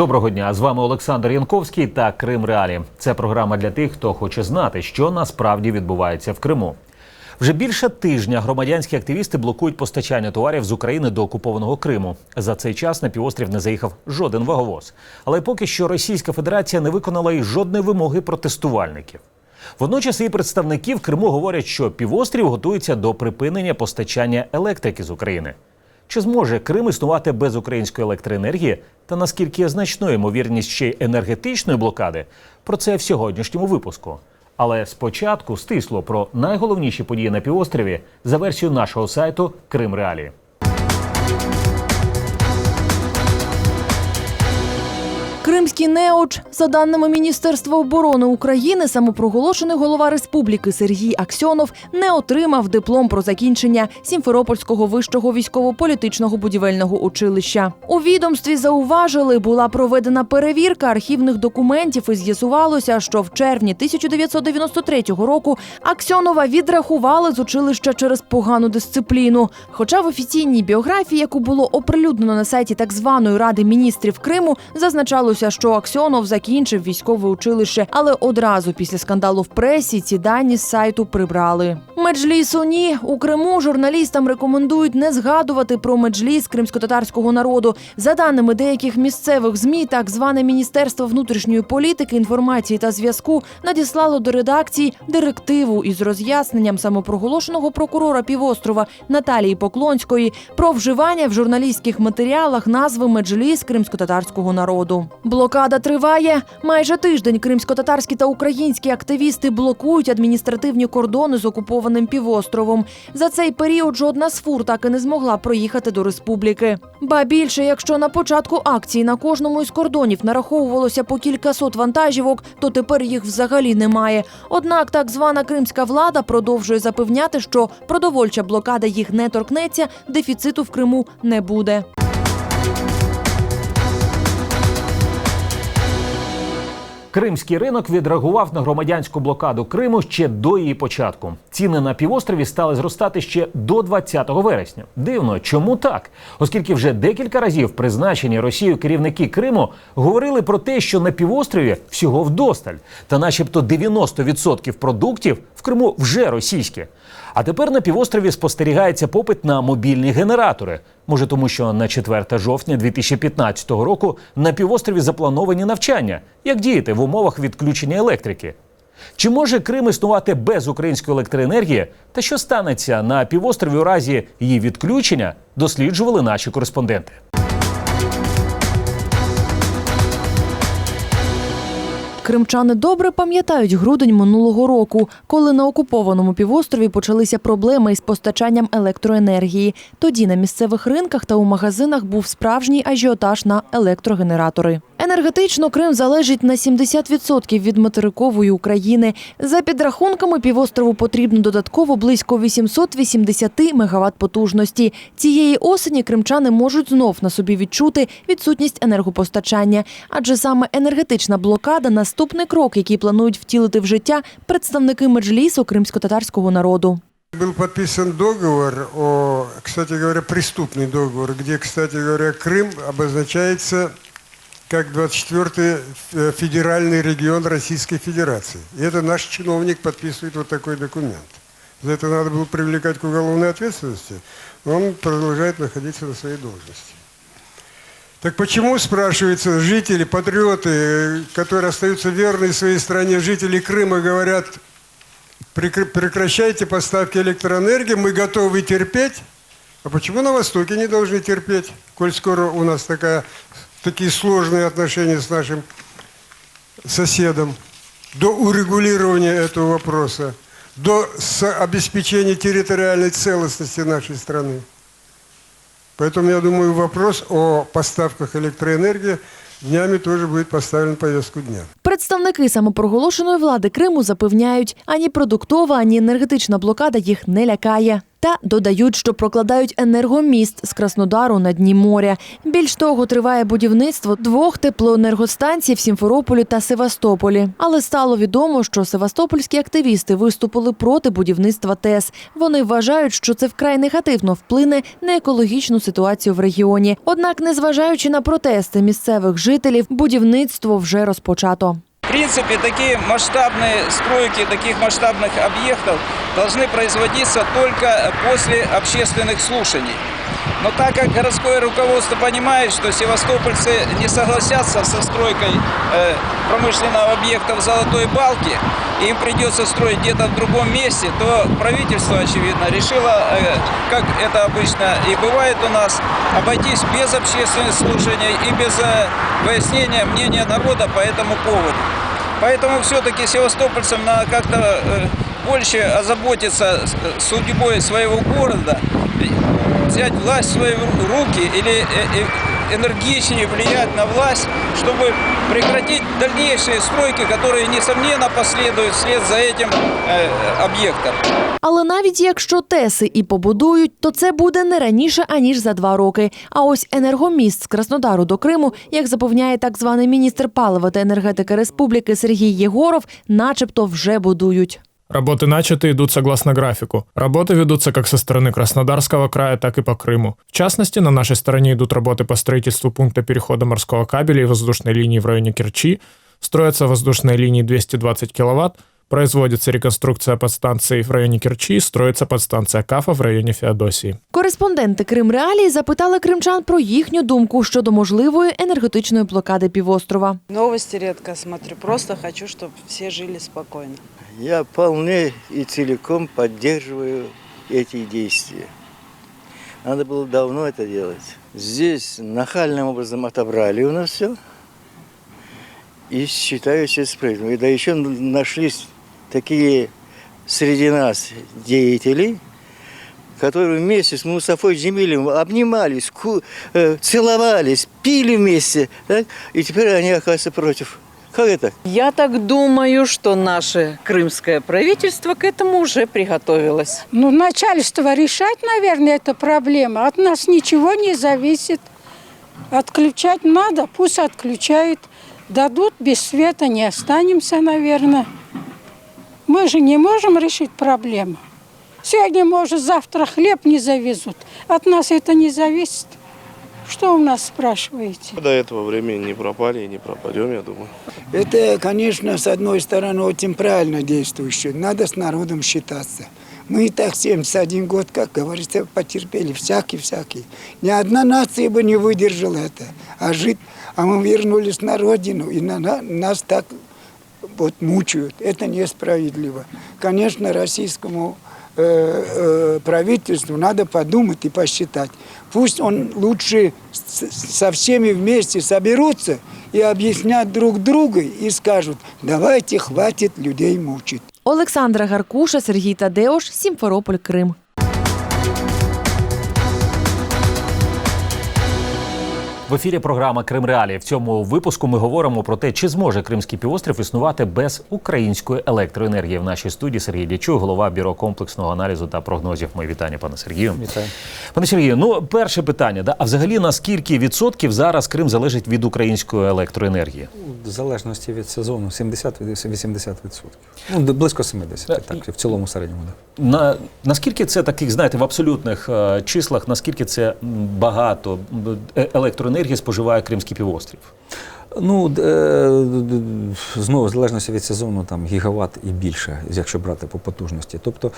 Доброго дня! З вами Олександр Янковський та Крим Реалі. Це програма для тих, хто хоче знати, що насправді відбувається в Криму. Вже більше тижня громадянські активісти блокують постачання товарів з України до окупованого Криму. За цей час на півострів не заїхав жоден ваговоз. Але поки що Російська Федерація не виконала й жодної вимоги протестувальників. Водночас і представники в Криму говорять, що півострів готується до припинення постачання електрики з України. Чи зможе Крим існувати без української електроенергії та наскільки значною ймовірність ще й енергетичної блокади? Про це в сьогоднішньому випуску. Але спочатку стисло про найголовніші події на півострові за версією нашого сайту Крим Реалі. Кримський неуч, за даними Міністерства оборони України, самопроголошений голова республіки Сергій Аксьонов не отримав диплом про закінчення Сімферопольського вищого військово-політичного будівельного училища. У відомстві зауважили, була проведена перевірка архівних документів і з'ясувалося, що в червні 1993 року Аксьонова відрахували з училища через погану дисципліну. Хоча в офіційній біографії, яку було оприлюднено на сайті так званої ради міністрів Криму, зазначалося, що Аксьонов закінчив військове училище, але одразу після скандалу в пресі ці дані з сайту прибрали. Меджлісу ні у Криму журналістам рекомендують не згадувати про меджліс кримськотатарського народу. За даними деяких місцевих змі, так зване Міністерство внутрішньої політики, інформації та зв'язку надіслало до редакції директиву із роз'ясненням самопроголошеного прокурора півострова Наталії Поклонської про вживання в журналістських матеріалах назви меджліс кримськотатарського народу. Блокада триває майже тиждень. Кримськотатарські та українські активісти блокують адміністративні кордони з окупованим півостровом. За цей період жодна з фур так і не змогла проїхати до республіки. Ба більше, якщо на початку акції на кожному із кордонів нараховувалося по кількасот вантажівок, то тепер їх взагалі немає. Однак так звана кримська влада продовжує запевняти, що продовольча блокада їх не торкнеться, дефіциту в Криму не буде. Кримський ринок відреагував на громадянську блокаду Криму ще до її початку. Ціни на півострові стали зростати ще до 20 вересня. Дивно, чому так? Оскільки вже декілька разів призначені Росією керівники Криму говорили про те, що на півострові всього вдосталь, та начебто 90% продуктів в Криму вже російські. А тепер на півострові спостерігається попит на мобільні генератори. Може, тому що на 4 жовтня 2015 року на півострові заплановані навчання, як діяти в умовах відключення електрики. Чи може Крим існувати без української електроенергії? Та що станеться на півострові у разі її відключення? Досліджували наші кореспонденти. Кримчани добре пам'ятають грудень минулого року, коли на окупованому півострові почалися проблеми із постачанням електроенергії. Тоді на місцевих ринках та у магазинах був справжній ажіотаж на електрогенератори. Енергетично Крим залежить на 70% від материкової України. За підрахунками, півострову потрібно додатково близько 880 мегаватт потужності. Цієї осені кримчани можуть знов на собі відчути відсутність енергопостачання, адже саме енергетична блокада наступний крок, який планують втілити в життя представники меджлісу кримсько-татарського народу. Был подписан договор, о, кстати говоря, преступный договор, где, кстати говоря, Крым обозначается как 24-й э, федеральный регион Российской Федерации. И это наш чиновник подписывает вот такой документ. За это надо было привлекать к уголовной ответственности. но Он продолжает находиться на своей должности. Так почему, спрашивается, жители, патриоты, которые остаются верны своей стране, жители Крыма говорят, «Прекр- прекращайте поставки электроэнергии, мы готовы терпеть. А почему на Востоке не должны терпеть, коль скоро у нас такая, такие сложные отношения с нашим соседом? До урегулирования этого вопроса, до обеспечения территориальной целостности нашей страны. Поэтому я думаю, вопрос о поставках электроэнергии днями тоже будет поставлен в повестку дня. Представники самопроголошеної влади Криму запевняють, ані продуктова, ані енергетична блокада їх не лякає. Та додають, що прокладають енергоміст з Краснодару на дні моря. Більш того, триває будівництво двох теплоенергостанцій в Сімферополі та Севастополі. Але стало відомо, що севастопольські активісти виступили проти будівництва ТЕС. Вони вважають, що це вкрай негативно вплине на екологічну ситуацію в регіоні. Однак, незважаючи на протести місцевих жителів, будівництво вже розпочато. В принципе, такие масштабные стройки таких масштабных объектов должны производиться только после общественных слушаний. Но так как городское руководство понимает, что севастопольцы не согласятся со стройкой э, промышленного объекта в Золотой Балке, им придется строить где-то в другом месте, то правительство, очевидно, решило, э, как это обычно и бывает у нас, обойтись без общественных слушаний и без э, выяснения мнения народа по этому поводу. Поэтому все-таки севастопольцам надо как-то э, больше озаботиться э, судьбой своего города, взять власть в свои ру- руки или э, э, энергичнее влиять на власть, чтобы прекратить дальнейшие стройки, которые, несомненно, последуют вслед за этим э, объектом. Але навіть якщо ТЕСи і побудують, то це буде не раніше аніж за два роки. А ось енергоміст з Краснодару до Криму, як запевняє так званий міністр палива та енергетики республіки Сергій Єгоров, начебто вже будують. Работы начаты идут согласно графику. Работы ведутся как со стороны Краснодарского края, так и по Крыму. В частности, на нашей стороне идут работы по строительству пункта перехода морского кабеля и воздушной линии в районе Керчи, строятся воздушные линии 220 кВт, производится реконструкция подстанции в районе Керчи, строится подстанция КАФа в районе Феодосии. Кореспонденти Крим Реалії запитали кримчан про їхню думку щодо можливої енергетичної блокади півострова. Новости редко смотрю, просто хочу, чтобы все жили спокойно. Я вполне и целиком поддерживаю эти действия. Надо было давно это делать. Здесь нахальным образом отобрали у нас все. И считаю все справедливым. И да еще нашлись такие среди нас деятели, которые вместе с Мусафой Джемилем обнимались, ку- э, целовались, пили вместе. так? И теперь они, оказывается, против. Как это? Я так думаю, что наше крымское правительство к этому уже приготовилось. Ну, начальство решать, наверное, эту проблему. От нас ничего не зависит. Отключать надо, пусть отключают. Дадут, без света не останемся, наверное. Мы же не можем решить проблему. Сегодня, может, завтра хлеб не завезут. От нас это не зависит. Что у нас спрашиваете? До этого времени не пропали и не пропадем, я думаю. Это, конечно, с одной стороны, очень правильно действующее. Надо с народом считаться. Мы и так 71 год, как говорится, потерпели всякий-всякий. Ни одна нация бы не выдержала это. А жить, а мы вернулись на родину, и на, на- нас так вот мучают. Это несправедливо. Конечно, российскому э, э, правительству надо подумать и посчитать. Пусть он лучше с- со всеми вместе соберутся и объяснят друг другу и скажут, давайте хватит людей мучить. Олександра Гаркуша, Сергій Тадеош, Сімферополь, Крим. В ефірі програма Крим Реалії. В цьому випуску ми говоримо про те, чи зможе Кримський півострів існувати без української електроенергії. В нашій студії Сергій Дячук, голова бюро комплексного аналізу та прогнозів. Мої вітання, пане Сергію. Вітаю. Пане Сергію, ну перше питання. Да? А взагалі на скільки відсотків зараз Крим залежить від української електроенергії? В залежності від сезону 70-80%. Ну, близько 70, так, в цілому середньому. Да. На наскільки це таких, знаєте, в абсолютних е, числах, наскільки це багато м, е- електроенергії споживає Кримський півострів? Ну, е, знову, в залежності від сезону, там гігават і більше, якщо брати по потужності. Тобто,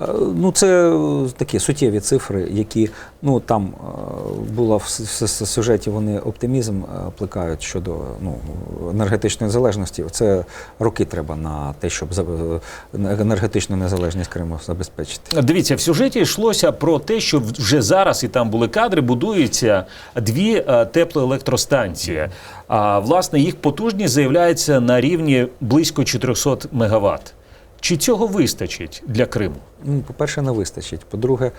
е, ну це такі суттєві цифри, які ну там е, було в сюжеті, вони оптимізм плекають щодо ну, енергетичної залежності. Це роки треба на те, щоб енергетичну незалежність Криму забезпечити. Дивіться, в сюжеті йшлося про те, що вже зараз і там були кадри, будуються дві теплоелектростанції. А власне їх потужність заявляється на рівні близько 400 мегаватт. Чи цього вистачить для Криму? Ну, по-перше, не вистачить. По-друге,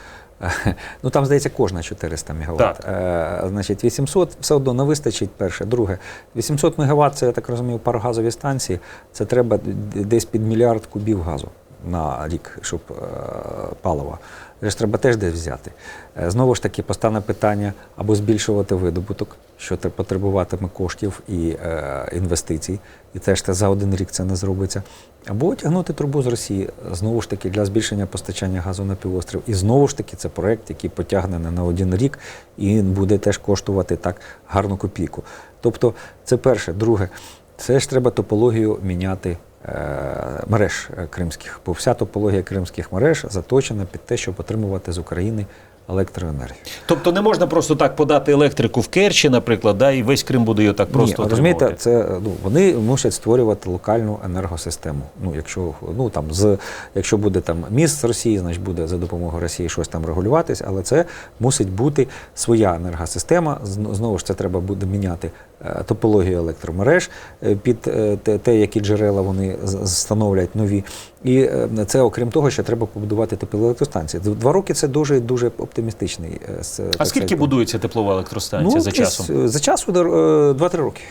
ну там, здається, кожна 400 МВт. Так. Е, значить, 800 все одно не вистачить. Перше. Друге, 800 МВт, це, я так розумію, парогазові станції. Це треба десь під мільярд кубів газу. на рік, щоб е, паливо. Треба теж десь взяти. Е, Знову ж таки, постане питання або збільшувати видобуток, що потребуватиме коштів і е, інвестицій, і теж те за один рік це не зробиться. Або тягнути трубу з Росії знову ж таки для збільшення постачання газу на півострів. І знову ж таки це проект, який потягне на один рік і буде теж коштувати так гарну копійку. Тобто, це перше. Друге, це ж треба топологію міняти е, мереж е, кримських, бо вся топологія кримських мереж заточена під те, щоб отримувати з України електроенергію. Тобто не можна просто так подати електрику в Керчі, наприклад, да, і весь Крим буде її так просто Ні, розумієте, це ну вони мусять створювати локальну енергосистему. Ну, якщо ну там з якщо буде там міст з Росії, значить буде за допомогою Росії щось там регулюватись, але це мусить бути своя енергосистема. Зн- Знову ж це треба буде міняти топологію електромереж е, під е, те, які джерела вони з- становлять нові. І е, це окрім того, що треба побудувати теплоелектростанції. Два роки це дуже дуже оптимістичний. е, А скільки сказати, будується теплова електростанція за часом? е, За часу е, 2-3 роки.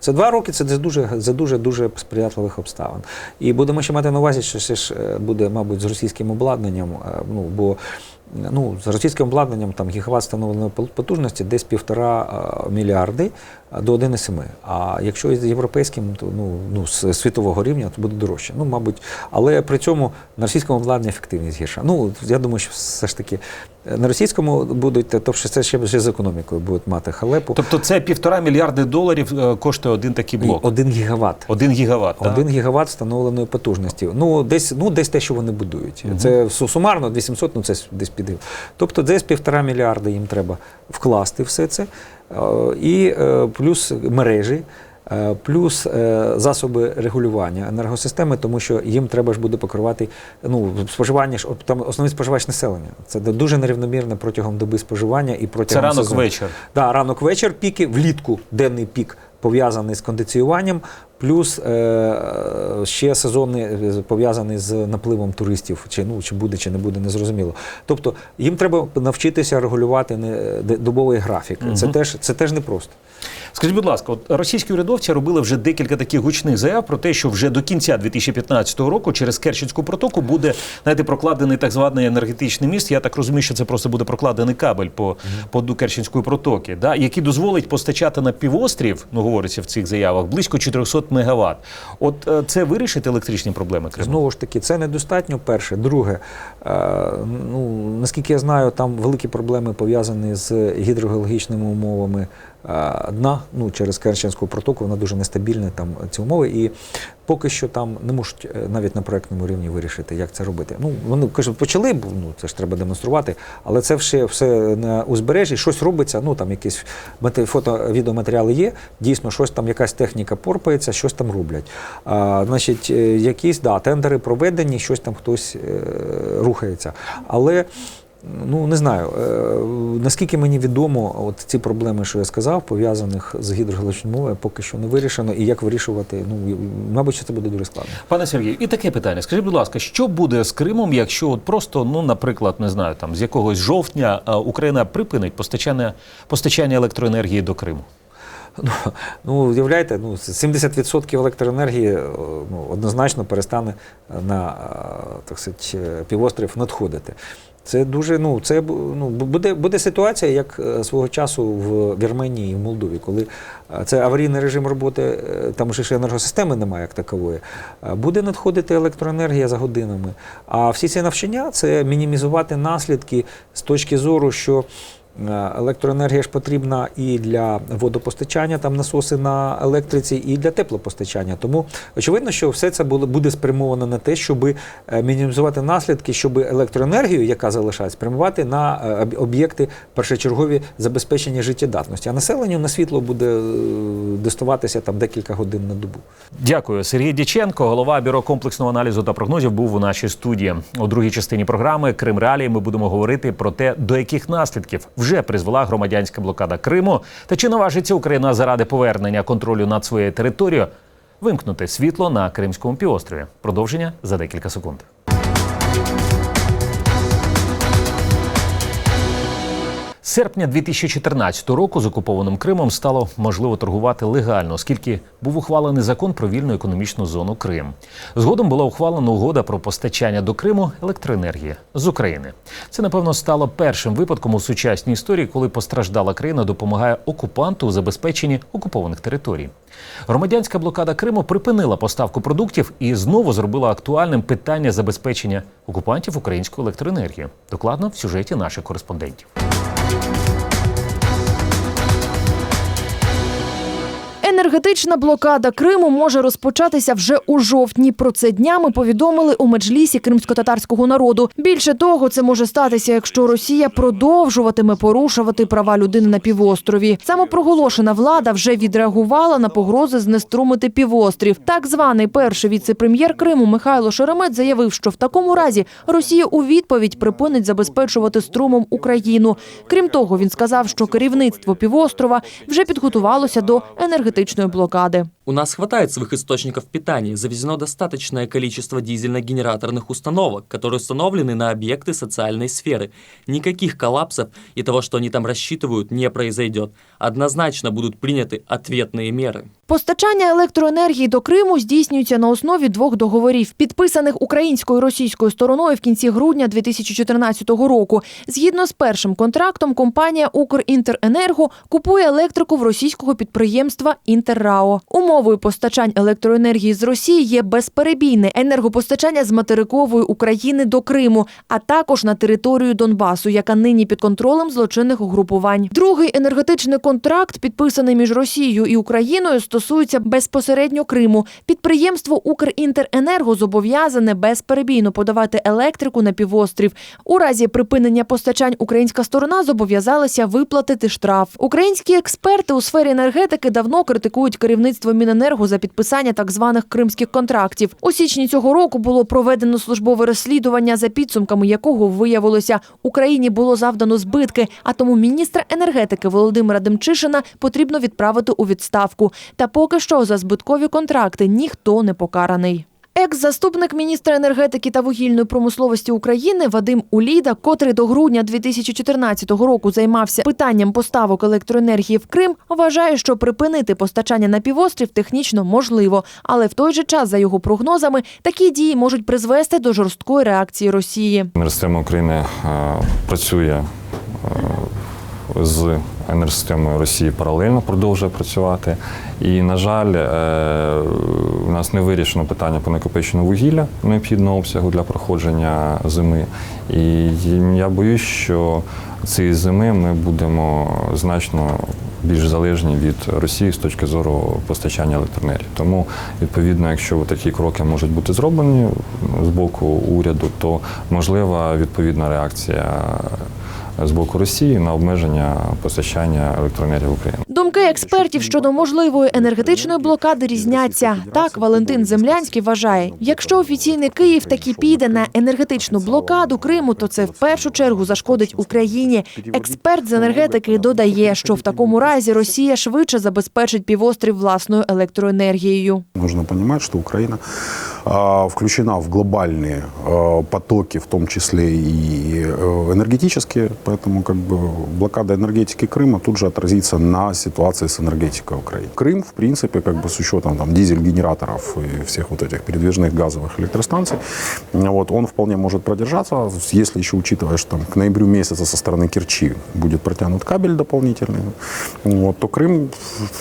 Це два роки, це дуже за дуже дуже сприятливих обставин. І будемо ще мати на увазі, що ще ж е, буде, мабуть, з російським обладнанням. е, Ну бо е, ну з російським обладнанням там гігават встановленої потужності десь півтора е, мільярди е, до 1,7. А якщо з європейським, то ну ну з світового рівня, то буде дорожче. Ну мабуть, але при цьому на російському обладнанні ефективність гірша. Ну я думаю, що все ж таки е, на російському будуть, тобто що це ще вже з економікою будуть мати халепу. Тобто це півтора мільярди доларів е, коштує один такий блок. Один гігават. Один гігават. так? Один гігават встановленої потужності. Ну, десь, ну, десь те, що вони будують. Це сумарно 2700, ну це десь піде. Тобто десь півтора мільярда їм треба вкласти все це. Е, І е, плюс мережі. е, Плюс засоби регулювання енергосистеми, тому що їм треба ж буде покривати ну, споживання ж там основний споживач населення. Це дуже нерівномірне протягом доби споживання і протягом Це ранок сезону. вечір. Да, ранок вечір піки, влітку денний пік пов'язаний з кондиціюванням, плюс е, ще сезонний е, пов'язаний з напливом туристів, чи ну чи буде, чи не буде, незрозуміло. Тобто їм треба навчитися регулювати не добовий графік. Це теж це теж непросто. Скажіть, будь ласка, от російські урядовці робили вже декілька таких гучних заяв про те, що вже до кінця 2015 року через Керченську протоку буде знаєте, прокладений так званий енергетичний міст. Я так розумію, що це просто буде прокладений кабель по, по дну Керченської протоки, да, який дозволить постачати на півострів, ну говориться в цих заявах, близько 400 мегаватт. От е, це вирішить електричні проблеми Криму? Знову ж таки, це недостатньо. Перше, друге, е, ну наскільки я знаю, там великі проблеми пов'язані з гідрогеологічними умовами дна. Ну через Керченську протоку вона дуже нестабільна. Там ці умови, і поки що там не можуть е, навіть на проектному рівні вирішити, як це робити. Ну вони кажуть, почали, ну це ж треба демонструвати, але це все, все на узбережжі, щось робиться. Ну там якісь фото, відеоматеріали є. Дійсно, щось там, якась техніка порпається, щось там роблять. А, значить, е, якісь да, тендери проведені, щось там хтось е, рухається. Але ну не знаю, е, наскільки мені відомо, от ці проблеми, що я сказав, пов'язаних з гідрогеологічною мовою, поки що не вирішено. І як вирішувати, ну мабуть, що це буде дуже складно. Пане Сергію, і таке питання. Скажіть, будь ласка, що буде з Кримом, якщо от просто, ну, наприклад, не знаю, там з якогось жовтня Україна припинить постачання, постачання електроенергії до Криму? Ну, ну уявляєте, ну 70% електроенергії е, ну, однозначно перестане на е, так сказати, е, півострів надходити. Це дуже ну це ну буде буде ситуація, як е, свого часу в Вірменії в Молдові, коли е, це аварійний режим роботи, е, там ще енергосистеми немає як такової. Буде надходити електроенергія за годинами. А всі ці навчання це мінімізувати наслідки з точки зору, що Електроенергія ж потрібна і для водопостачання, там насоси на електриці, і для теплопостачання. Тому очевидно, що все це буде спрямовано на те, щоб мінімізувати наслідки, щоб електроенергію, яка залишається, спрямувати на е, об'єкти першочергові забезпечення життєдатності. А населенню на світло буде е, доставатися там декілька годин на добу. Дякую. Сергій Діченко, голова бюро комплексного аналізу та прогнозів, був у нашій студії. У другій частині програми Крим Реалії ми будемо говорити про те, до яких наслідків вже призвела громадянська блокада Криму, та чи наважиться Україна заради повернення контролю над своєю територією вимкнути світло на Кримському півострові. Продовження за декілька секунд. Серпня 2014 року з окупованим Кримом стало можливо торгувати легально, оскільки був ухвалений закон про вільну економічну зону Крим. Згодом була ухвалена угода про постачання до Криму електроенергії з України. Це напевно стало першим випадком у сучасній історії, коли постраждала країна допомагає окупанту у забезпеченні окупованих територій. Громадянська блокада Криму припинила поставку продуктів і знову зробила актуальним питання забезпечення окупантів українською електроенергією. Докладно в сюжеті наших кореспондентів. you Енергетична блокада Криму може розпочатися вже у жовтні. Про це днями повідомили у меджлісі кримсько-татарського народу. Більше того, це може статися, якщо Росія продовжуватиме порушувати права людини на півострові. Самопроголошена влада вже відреагувала на погрози знеструмити півострів. Так званий перший віце-прем'єр Криму Михайло Шеремет заявив, що в такому разі Росія у відповідь припинить забезпечувати струмом Україну. Крім того, він сказав, що керівництво півострова вже підготувалося до енергетичної блокади. У нас хватает своих источников питания, завезено достаточное количество дизельно-генераторных установок, которые установлены на объекты социальной сферы. Никаких коллапсов и того, что они там рассчитывают, не произойдет. Однозначно будут приняты ответные меры. Постачання електроенергії до Криму здійснюється на основі двох договорів, підписаних українською і російською стороною в кінці грудня 2014 року. Згідно з першим контрактом, компанія Укрінтеренерго купує електрику в російського підприємства Інтеррао. Умовою постачань електроенергії з Росії є безперебійне енергопостачання з материкової України до Криму, а також на територію Донбасу, яка нині під контролем злочинних угрупувань. Другий енергетичний контракт, підписаний між Росією і Україною, стосується безпосередньо Криму. Підприємство Укрінтеренерго зобов'язане безперебійно подавати електрику на півострів. У разі припинення постачань українська сторона зобов'язалася виплатити штраф. Українські експерти у сфері енергетики давно критикують керівництво Міненерго за підписання так званих кримських контрактів. У січні цього року було проведено службове розслідування, за підсумками якого виявилося, Україні було завдано збитки. А тому міністра енергетики Володимира Демчишина потрібно відправити у відставку. Та поки що за збиткові контракти ніхто не покараний. Екс-заступник міністра енергетики та вугільної промисловості України Вадим Уліда, котрий до грудня 2014 року займався питанням поставок електроенергії в Крим, вважає, що припинити постачання на півострів технічно можливо, але в той же час, за його прогнозами, такі дії можуть призвести до жорсткої реакції Росії. Енергосистема України е, працює е, з енергосистемою Росії паралельно продовжує працювати. І, на жаль, е, у нас не вирішено питання по накопиченню вугілля необхідного обсягу для проходження зими. І я боюсь, що цієї зими ми будемо значно більш залежні від Росії з точки зору постачання електроенергії. Тому, відповідно, якщо такі кроки можуть бути зроблені з боку уряду, то можлива відповідна реакція з боку Росії на обмеження постачання електроенергії в Україну. Думки експертів щодо можливої енергетичної блокади різняться. Так, Валентин Землянський вважає, якщо офіційний Київ таки піде на енергетичну блокаду Криму, то це в першу чергу зашкодить Україні. Експерт з енергетики додає, що в такому разі Росія швидше забезпечить півострів власною електроенергією. Нужно понимать, что Украина а, включена в глобальные а, потоки, в том числе и э, энергетические, поэтому как бы блокада энергетики Крыма тут же отразится на ситуации с энергетикой Украины. Крым, в принципе, как бы с учетом там, дизель-генераторов и всех вот этих передвижных газовых электростанций, вот, он вполне может продержаться, если еще учитывая, что там, к ноябрю месяца со стороны Керчи будет протянут кабель дополнительный, вот, то Крым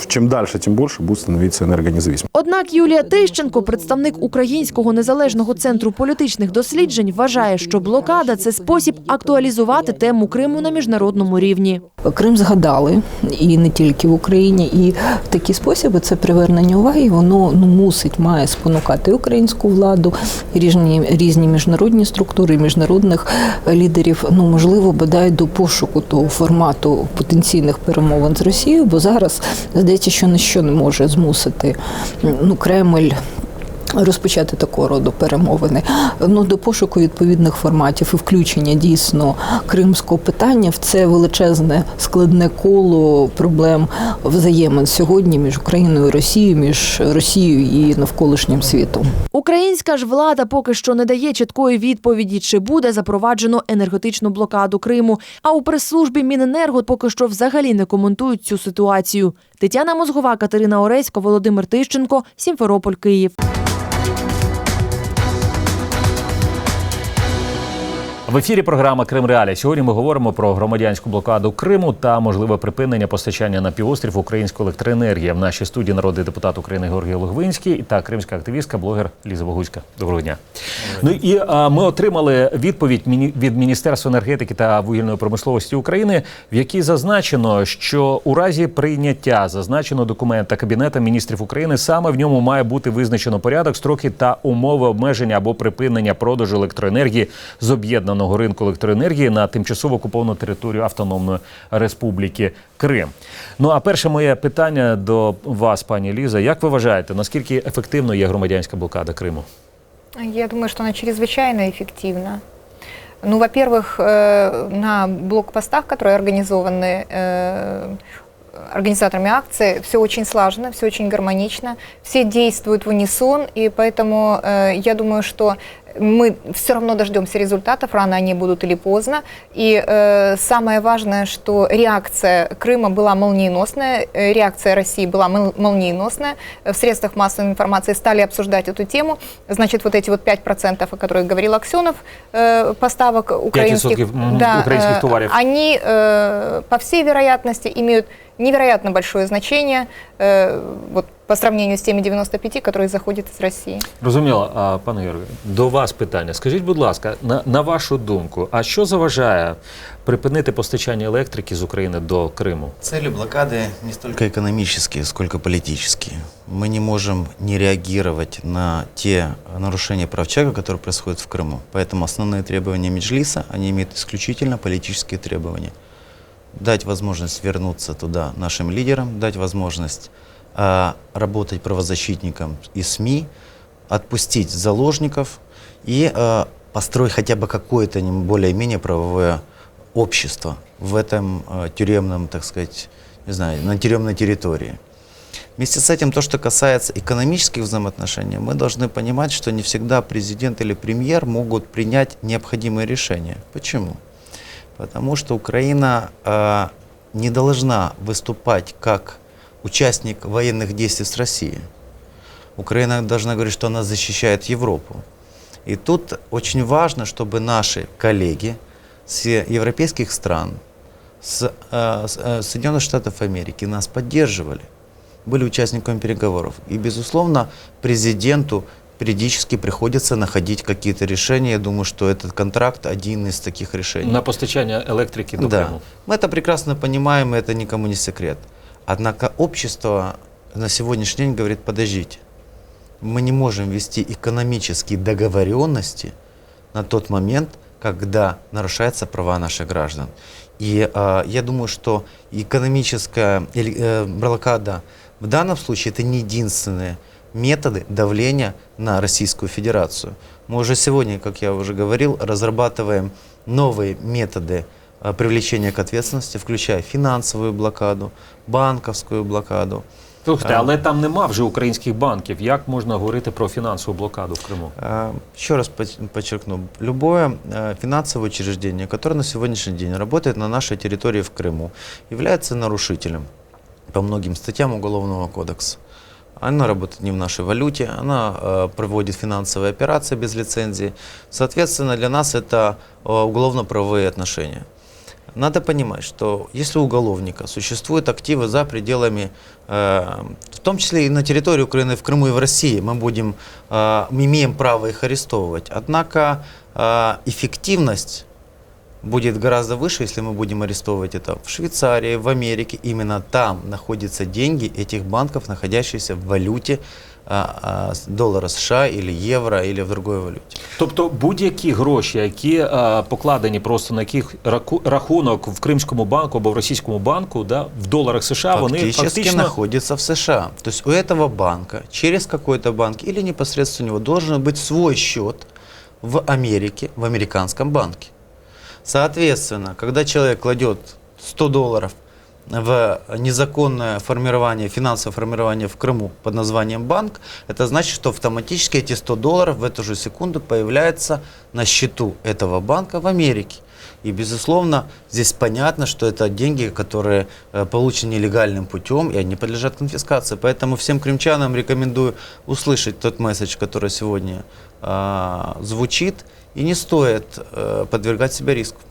чем дальше, тем больше будет становиться энергонезависимым. Однак Юлія Тищенко, представник Українського незалежного центру політичних досліджень, вважає, що блокада це спосіб актуалізувати тему Криму на міжнародному рівні. Крим згадали і не тільки в Україні, і в такі способи це привернення уваги. Воно ну мусить має спонукати українську владу, різні різні міжнародні структури, міжнародних лідерів. Ну можливо, бодай до пошуку того формату потенційних перемовин з Росією, бо зараз здається, що ніщо не може змусити ну Кремль Розпочати такого роду перемовини ну до пошуку відповідних форматів і включення дійсно кримського питання в це величезне складне коло проблем взаємин сьогодні між Україною і Росією, між Росією і навколишнім світом. Українська ж влада поки що не дає чіткої відповіді, чи буде запроваджено енергетичну блокаду Криму. А у прес-службі Міненерго поки що взагалі не коментують цю ситуацію. Тетяна Мозгова, КатеринаОресько, Володимир Тищенко, Сімферополь, Київ. В ефірі програма Крим Реалі. Сьогодні ми говоримо про громадянську блокаду Криму та можливе припинення постачання на півострів української електроенергії. В нашій студії народний депутат України Георгій Логвинський та кримська активістка, блогер Ліза Богуська. Доброго дня. Ну і а, ми отримали відповідь від Міністерства енергетики та вугільної промисловості України, в якій зазначено, що у разі прийняття зазначеного документа Кабінетом міністрів України саме в ньому має бути визначено порядок, строки та умови обмеження або припинення продажу електроенергії з об'єднаного ринку електроенергії на тимчасово окуповану територію Автономної Республіки Крим. Ну а перше моє питання до вас, пані Ліза, як ви вважаєте, наскільки ефективно є громадянська блокада Криму? Я думаю, что она чрезвычайно эффективна. Ну, во-первых, э, на блокпостах, которые организованы э, организаторами акции, все очень слаженно, все очень гармонично, все действуют в унисон, и поэтому э, я думаю, что мы все равно дождемся результатов, рано они будут или поздно. И э, самое важное, что реакция Крыма была молниеносная, э, реакция России была мол- молниеносная. В средствах массовой информации стали обсуждать эту тему. Значит, вот эти вот 5%, о которых говорил Аксенов, э, поставок украинских, 5% мгм, украинских э, товаров. они, э, по всей вероятности, имеют невероятно большое значение э, вот, по сравнению с теми 95, которые заходят из России. Розуміло, а пане Георгію, до вас питання. Скажіть, будь ласка, на, на вашу думку, а що заважає припинити постачання електрики з України до Криму? Цели блокады не столько экономические, сколько политические. Мы не можем не реагировать на те нарушения прав человека, которые происходят в Крыму. Поэтому основные требования Меджлиса, они имеют исключительно политические требования. Дать возможность вернуться туда нашим лидерам, дать возможность а, работать правозащитникам и СМИ, отпустить заложников и а, построить хотя бы какое-то не более-менее правовое общество в этом а, тюремном, так сказать, не знаю, на тюремной территории. Вместе с этим, то, что касается экономических взаимоотношений, мы должны понимать, что не всегда президент или премьер могут принять необходимые решения. Почему? Потому что Украина э, не должна выступать как участник военных действий с Россией. Украина должна говорить, что она защищает Европу. И тут очень важно, чтобы наши коллеги с европейских стран, с, э, с, э, Соединенных Штатов Америки нас поддерживали, были участниками переговоров. И, безусловно, президенту периодически приходится находить какие-то решения. Я думаю, что этот контракт один из таких решений. На постачання електрики до Да. Мы это прекрасно понимаем, и это никому не секрет. Однако общество на сегодняшний день говорит, подождите, мы не можем вести экономические договоренности на тот момент, когда нарушаются права наших граждан. И э, я думаю, что экономическая э, блокада в данном случае это не единственные методы давления на Российскую Федерацию. Мы уже сегодня, как я уже говорил, разрабатываем новые методы привлечения к ответственности, включая финансовую блокаду, банковскую блокаду. Слухайте, А. але там нема вже українських банків. Як можна говорити про фінансову блокаду в Криму? А, Еще раз поч- подчеркну, любое э, финансовое учреждение, которое на сегодняшний день работает на нашей территории в Крыму, является нарушителем по многим статьям Уголовного кодекса. Она работает не в нашей валюте, она э, проводит финансовые операции без лицензии. Соответственно, для нас это э, уголовно-правовые отношения. Надо понимать, что если у уголовника существуют активы за пределами, э, в том числе и на территории Украины, в Крыму и в России, мы будем, э, мы имеем право их арестовывать. Однако э, эффективность будет гораздо выше, если мы будем арестовывать это в Швейцарии, в Америке. Именно там находятся деньги этих банков, находящиеся в валюте а, а, с- доллара США или евро или в другой валюте. Тобто будь-які гроші, які е, покладені просто на яких раку- рахунок в Кримському банку або в російському банку, да, в доларах США, вони фактически фактично находится в США. То есть у этого банка, через какой-то банк или непосредственно у него должен быть свой счет в Америке, в американском банке. Соответственно, когда человек кладет 100 долларов в незаконное формирование, финансовое формирование в Крыму под названием банк, это значит, что автоматически эти 100 долларов в эту же секунду появляются на счету этого банка в Америке. И, безусловно, здесь понятно, что это деньги, которые э, получены нелегальным путем, и они подлежат конфискации. Поэтому всем крымчанам рекомендую услышать тот месседж, который сегодня а, звучит, и не стоит э, подвергать себя риску.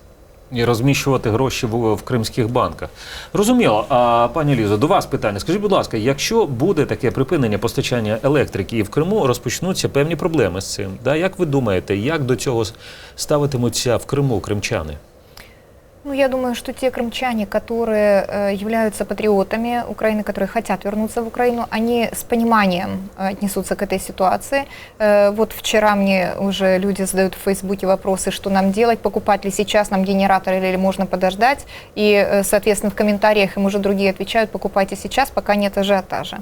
І розміщувати гроші в, в кримських банках. Розуміло. А пані Лізо, до вас питання. Скажіть, будь ласка, якщо буде таке припинення постачання електрики і в Криму розпочнуться певні проблеми з цим, да? як ви думаєте, як до цього ставитимуться в Криму кримчани? Ну, я думаю, что те крымчане, которые э, являются патриотами Украины, которые хотят вернуться в Украину, они с пониманием э, отнесутся к этой ситуации. Э, вот вчера мне уже люди задают в Фейсбуке вопросы, что нам делать, покупать ли сейчас нам генератор или можно подождать. И, э, соответственно, в комментариях им уже другие отвечают, покупайте сейчас, пока нет ажиотажа.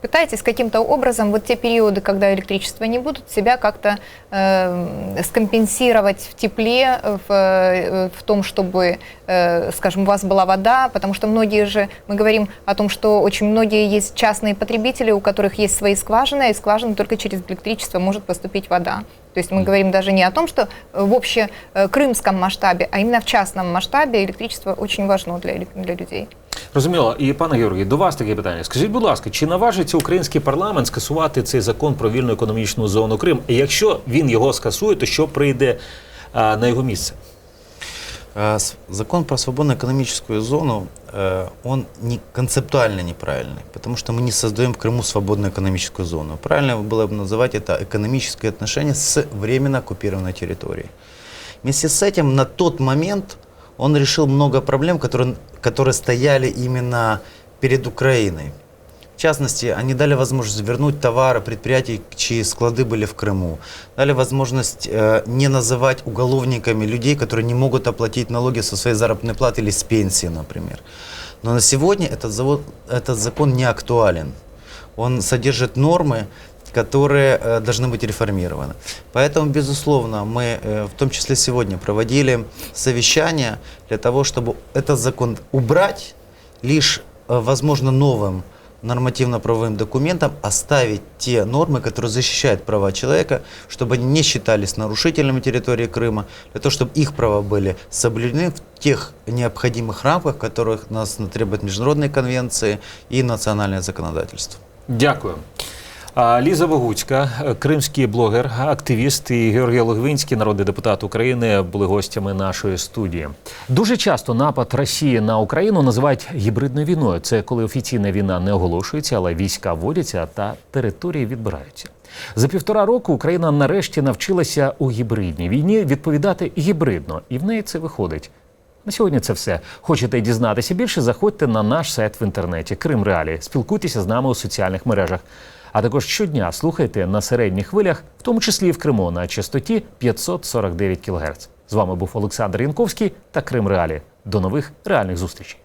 Пытайтесь каким-то образом вот те периоды, когда электричества не будут, себя как-то э, скомпенсировать в тепле, в, э, в том, чтобы, э, скажем, у вас была вода, потому что многие же, мы говорим о том, что очень многие есть частные потребители, у которых есть свои скважины, и скважины только через электричество может поступить вода. То есть мы говорим даже не о том, что в общекрымском масштабе, а именно в частном масштабе электричество очень важно для, для людей. Розуміло. І пане Георгій, до вас таке питання. Скажіть, будь ласка, чи наважиться український парламент скасувати цей закон про вільну економічну зону Крим? І якщо він його скасує, то що прийде а, на його місце? А, с- Закон про свободную экономическую зону, э, он не, концептуально неправильный, потому что мы не создаем в Крыму свободную экономическую зону. Правильно было бы называть это экономические отношения с временно оккупированной территорией. Вместе с этим на тот момент он решил много проблем, которые, которые стояли именно перед Украиной. В частности, они дали возможность вернуть товары предприятий, чьи склады были в Крыму. Дали возможность э, не называть уголовниками людей, которые не могут оплатить налоги со своей заработной платы или с пенсии, например. Но на сегодня этот, завод, этот закон не актуален. Он содержит нормы, которые э, должны быть реформированы. Поэтому, безусловно, мы э, в том числе сегодня проводили совещание для того, чтобы этот закон убрать, лишь, э, возможно, новым нормативно-правовым документом оставить те нормы, которые защищают права человека, чтобы они не считались нарушителями территории Крыма, для того, чтобы их права были соблюдены в тех необходимых рамках, которых нас требуют международные конвенции и национальное законодательство. Дякую. Ліза Богуцька, е, кримський блогер, активіст і Георгій Логвинський, народний депутат України, були гостями нашої студії. Дуже часто напад Росії на Україну називають гібридною війною. Це коли офіційна війна не оголошується, але війська вводяться та території відбираються. За півтора року Україна нарешті навчилася у гібридній війні відповідати гібридно, і в неї це виходить. На сьогодні це все. Хочете дізнатися більше? Заходьте на наш сайт в інтернеті Крим Реалі. Спілкуйтеся з нами у соціальних мережах. А також щодня слухайте на середніх хвилях, в тому числі і в Криму, на частоті 549 кГц. З вами був Олександр Янковський та Крим Реалі. До нових реальних зустрічей.